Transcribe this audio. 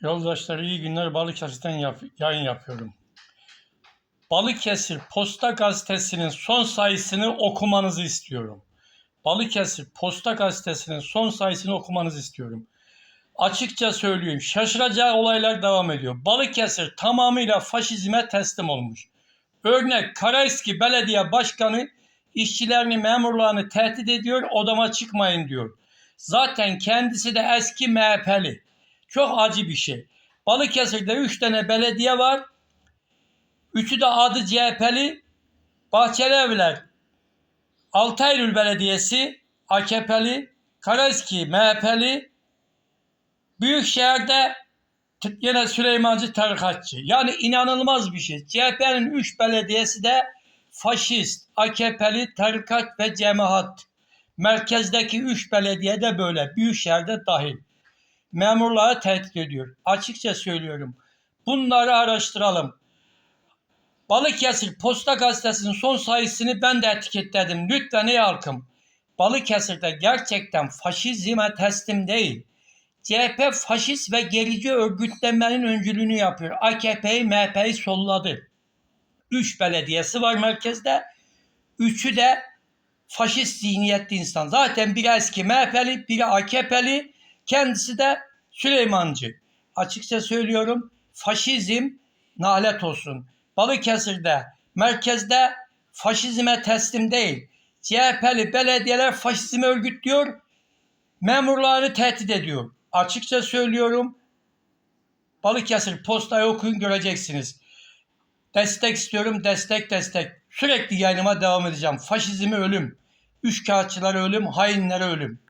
Yoldaşlar iyi günler Balıkesir'den yap- yayın yapıyorum. Balıkesir Posta Gazetesi'nin son sayısını okumanızı istiyorum. Balıkesir Posta Gazetesi'nin son sayısını okumanızı istiyorum. Açıkça söyleyeyim şaşıracağı olaylar devam ediyor. Balıkesir tamamıyla faşizme teslim olmuş. Örnek Karayski Belediye Başkanı işçilerini, memurlarını tehdit ediyor, odama çıkmayın diyor. Zaten kendisi de eski MHP'li. Çok acı bir şey. Balıkesir'de 3 tane belediye var. Üçü de adı CHP'li. Bahçelievler, Altaylı Belediyesi AKP'li, Karaeski MHP'li, Büyükşehir'de yine Süleymancı tarikatçı. Yani inanılmaz bir şey. CHP'nin 3 belediyesi de faşist, AKP'li, tarikat ve cemaat. Merkezdeki 3 belediye de böyle. Büyükşehir'de dahil memurlara tehdit ediyor. Açıkça söylüyorum. Bunları araştıralım. Balıkesir Posta Gazetesi'nin son sayısını ben de etiketledim. Lütfen ey halkım. Balıkesir'de gerçekten faşizme teslim değil. CHP faşist ve gerici örgütlenmenin öncülüğünü yapıyor. AKP'yi MHP'yi solladı. Üç belediyesi var merkezde. Üçü de faşist zihniyetli insan. Zaten biri eski MHP'li, biri AKP'li, kendisi de Süleymancı. Açıkça söylüyorum faşizm nalet olsun. Balıkesir'de, merkezde faşizme teslim değil. CHP'li belediyeler faşizmi örgütlüyor, memurlarını tehdit ediyor. Açıkça söylüyorum Balıkesir postayı okuyun göreceksiniz. Destek istiyorum, destek destek. Sürekli yayınıma devam edeceğim. Faşizmi ölüm, üçkağıtçılara ölüm, hainlere ölüm.